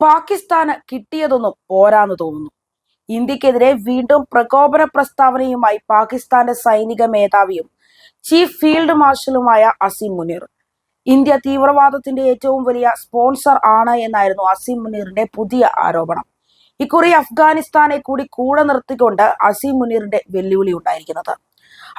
പാകിസ്ഥാന് കിട്ടിയതൊന്നും പോരാന്ന് തോന്നുന്നു. ഇന്ത്യക്കെതിരെ വീണ്ടും പ്രകോപന പ്രസ്താവനയുമായി പാകിസ്ഥാന്റെ സൈനിക മേധാവിയും ചീഫ് ഫീൽഡ് മാർഷലുമായ അസീം മുനീർ. ഇന്ത്യ തീവ്രവാദത്തിന്റെ ഏറ്റവും വലിയ സ്പോൺസർ ആണ് എന്നായിരുന്നു അസീം മുനീറിന്റെ പുതിയ ആരോപണം. ഇക്കുറി അഫ്ഗാനിസ്ഥാനെ കൂടി കൂടെ നിർത്തിക്കൊണ്ട് അസീം മുനീറിന്റെ വെല്ലുവിളി ഉണ്ടായിരിക്കുന്നത്.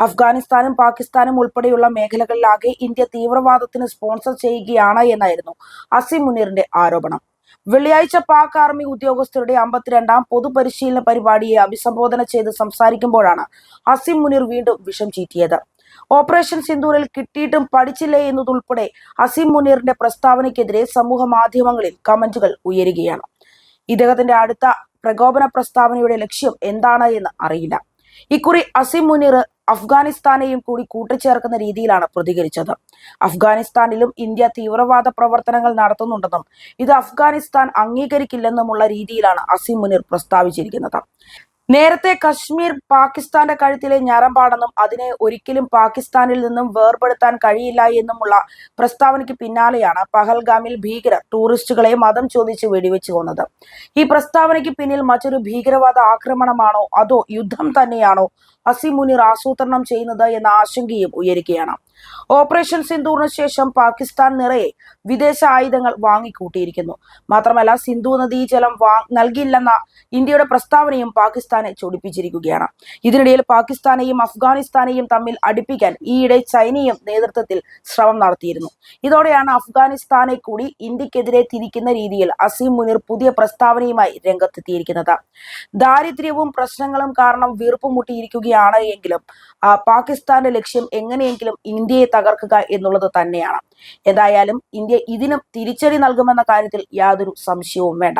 അഫ്ഗാനിസ്ഥാനും പാകിസ്ഥാനും ഉൾപ്പെടെയുള്ള മേഖലകളിലാകെ ഇന്ത്യ തീവ്രവാദത്തിന് സ്പോൺസർ ചെയ്യുകയാണ് എന്നായിരുന്നു അസീം മുനീറിന്റെ ആരോപണം. വെള്ളിയാഴ്ച പാക് ആർമി ഉദ്യോഗസ്ഥരുടെ അമ്പത്തിരണ്ടാം പൊതുപരിശീലന പരിപാടിയെ അഭിസംബോധന ചെയ്ത് സംസാരിക്കുമ്പോഴാണ് അസിം മുനിർ വീണ്ടും വിഷം ചീറ്റിയത്. ഓപ്പറേഷൻ സിന്ദൂരിൽ കിട്ടിയിട്ടും പഠിച്ചില്ലേ എന്നതുൾപ്പെടെ അസിം മുനീറിന്റെ പ്രസ്താവനയ്ക്കെതിരെ സമൂഹ മാധ്യമങ്ങളിൽ കമന്റുകൾ ഉയരുകയാണ്. ഇദ്ദേഹത്തിന്റെ അടുത്ത പ്രകോപന പ്രസ്താവനയുടെ ലക്ഷ്യം എന്താണ് എന്ന് അറിയില്ല. ഇക്കുറി അസിം മുനീർ അഫ്ഗാനിസ്ഥാനെയും കൂടി കൂട്ടിച്ചേർക്കുന്ന രീതിയിലാണ് പ്രതികരിച്ചത്. അഫ്ഗാനിസ്ഥാനിലും ഇന്ത്യ തീവ്രവാദ പ്രവർത്തനങ്ങൾ നടത്തുന്നുണ്ടെന്നും ഇത് അഫ്ഗാനിസ്ഥാൻ അംഗീകരിക്കില്ലെന്നുമുള്ള രീതിയിലാണ് അസിം മുനീർ പ്രസ്താവിച്ചിരിക്കുന്നത്. നേരത്തെ കശ്മീർ പാകിസ്ഥാന്റെ കഴുത്തിലെ ഞരമ്പാണെന്നും അതിനെ ഒരിക്കലും പാകിസ്ഥാനിൽ നിന്നും വേർപെടുത്താൻ കഴിയില്ല എന്നുമുള്ള പ്രസ്താവനയ്ക്ക് പിന്നാലെയാണ് പഹൽഗാമിൽ ഭീകരർ ടൂറിസ്റ്റുകളെ മതം ചോദിച്ച് വെടിവെച്ചു കൊന്നത്. ഈ പ്രസ്താവനയ്ക്ക് പിന്നിൽ മറ്റൊരു ഭീകരവാദ ആക്രമണമാണോ? അതോ യുദ്ധം തന്നെയാണോ? അസിമുനിർ ആസൂത്രണം ചെയ്യുന്നത് എന്ന ആശങ്കയും ഉയരുകയാണ്. ഓപ്പറേഷൻ സിന്ധൂറിന് ശേഷം പാകിസ്ഥാൻ നിറയെ വിദേശ ആയുധങ്ങൾ വാങ്ങിക്കൂട്ടിയിരിക്കുന്നു. മാത്രമല്ല സിന്ധു നദീജലം വാ നൽകില്ലെന്ന ഇന്ത്യയുടെ പ്രസ്താവനയും പാകിസ്ഥാനെ ചൊടിപ്പിച്ചിരിക്കുകയാണ്. ഇതിനിടയിൽ പാകിസ്ഥാനെയും അഫ്ഗാനിസ്ഥാനെയും തമ്മിൽ അടുപ്പിക്കാൻ ഈയിടെ ചൈനയും നേതൃത്വത്തിൽ ശ്രമം നടത്തിയിരുന്നു. ഇതോടെയാണ് അഫ്ഗാനിസ്ഥാനെ കൂടി ഇന്ത്യക്കെതിരെ തിരിക്കുന്ന രീതിയിൽ അസീം മുനീർ പുതിയ പ്രസ്താവനയുമായി രംഗത്തെത്തിയിരിക്കുന്നത്. ദാരിദ്ര്യവും പ്രശ്നങ്ങളും കാരണം വീർപ്പുമുട്ടിയിരിക്കുകയാണ് എങ്കിലും പാകിസ്ഥാന്റെ ലക്ഷ്യം എങ്ങനെയെങ്കിലും ഇന്ത്യയെ തകർക്കുക എന്നുള്ളത് തന്നെയാണ്. എന്തായാലും ഇന്ത്യ ഇതിനും തിരിച്ചടി നൽകുമെന്ന കാര്യത്തിൽ യാതൊരു സംശയവും വേണ്ട.